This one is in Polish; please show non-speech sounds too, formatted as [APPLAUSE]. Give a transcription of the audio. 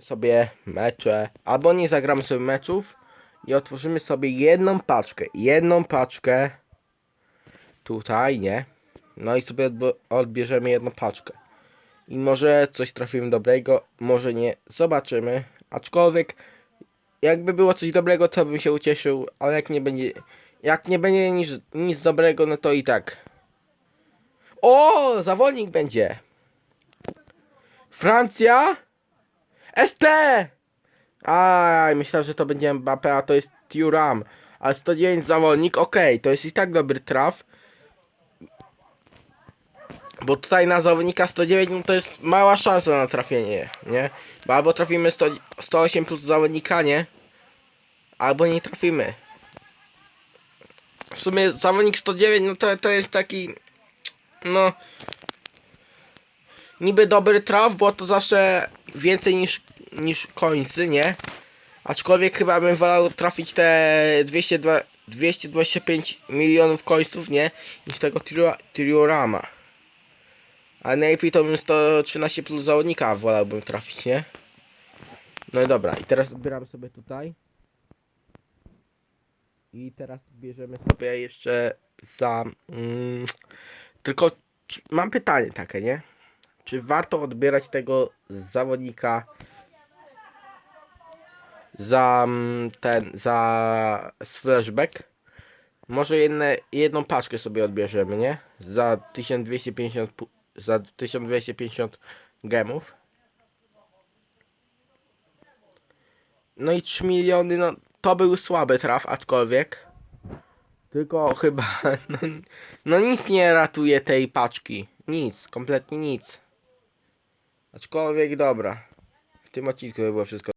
sobie mecze, albo nie zagramy sobie meczów i otworzymy sobie jedną paczkę, jedną paczkę tutaj, nie? No i sobie odb- odbierzemy jedną paczkę. I może coś trafimy dobrego, może nie, zobaczymy. Aczkolwiek, jakby było coś dobrego, to bym się ucieszył, ale jak nie będzie, jak nie będzie nic, nic dobrego, no to i tak. O, zawodnik będzie. Francja? ST! Aj, myślałem, że to będzie Mbappé, a to jest Thuram. Ale 109 zawodnik, okej, to jest i tak dobry traf. Bo tutaj na zawodnika 109 no to jest mała szansa na trafienie, nie? Bo albo trafimy 100, 108 plus zawodnika, nie? Albo nie trafimy. W sumie zawodnik 109 no to, to jest taki... No... Niby dobry traf, bo to zawsze więcej niż, niż końcy, nie? Aczkolwiek chyba bym wolał trafić te 202, 225 milionów końców, nie? Niż tego Trio- Triorama. Ale najlepiej to bym 113 plus zawodnika wolałbym trafić, nie? No i dobra, i teraz odbieramy sobie tutaj. I teraz bierzemy sobie jeszcze za... Mm, tylko mam pytanie takie, nie? Czy warto odbierać tego zawodnika za mm, ten, za flashback? Może jedne, jedną paczkę sobie odbierzemy, nie? Za 1250 pu- za 1250 gemów. No i 3 miliony, no to był słaby traf, aczkolwiek. Tylko chyba, [LAUGHS] no, no nic nie ratuje tej paczki. Nic, kompletnie nic. Aczkolwiek dobra. W tym odcinku to było wszystko.